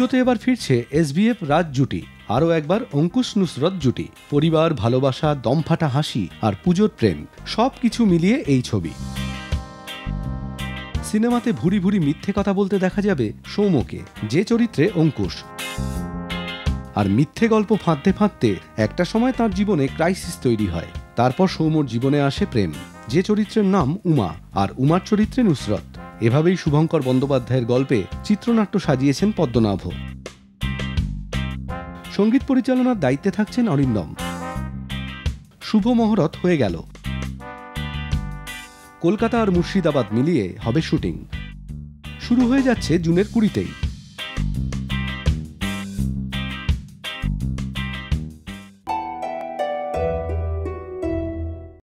পুজোতে এবার ফিরছে এসবিএফ রাজ জুটি, আরও একবার অঙ্কুশ নুসরত জুটি, পরিবার, ভালোবাসা, দমফাটা হাসি আর পুজোর প্রেম, সব কিছু মিলিয়ে এই ছবি। সিনেমাতে ভুরি ভুরি মিথ্যে কথা বলতে দেখা যাবে সৌমকে যে চরিত্রে অঙ্কুশ। আর মিথ্যে গল্প ফাঁদতে ফাঁদতে একটা সময় তার জীবনে ক্রাইসিস তৈরি হয়। তারপর সৌমর জীবনে আসে প্রেম, যে চরিত্রের নাম উমা আর উমার চরিত্রে নুসরত। এভাবেই শুভঙ্কর বন্দ্যোপাধ্যায়ের গল্পে চিত্রনাট্য সাজিয়েছেন পদ্মনাভ। সংগীত পরিচালনার দায়িত্বে থাকছেন অরিন্দম। শুভ মহরত হয়ে গেল। কলকাতা আর মুর্শিদাবাদ মিলিয়ে হবে শুটিং। শুরু হয়ে যাচ্ছে জুনের কুড়িতেই।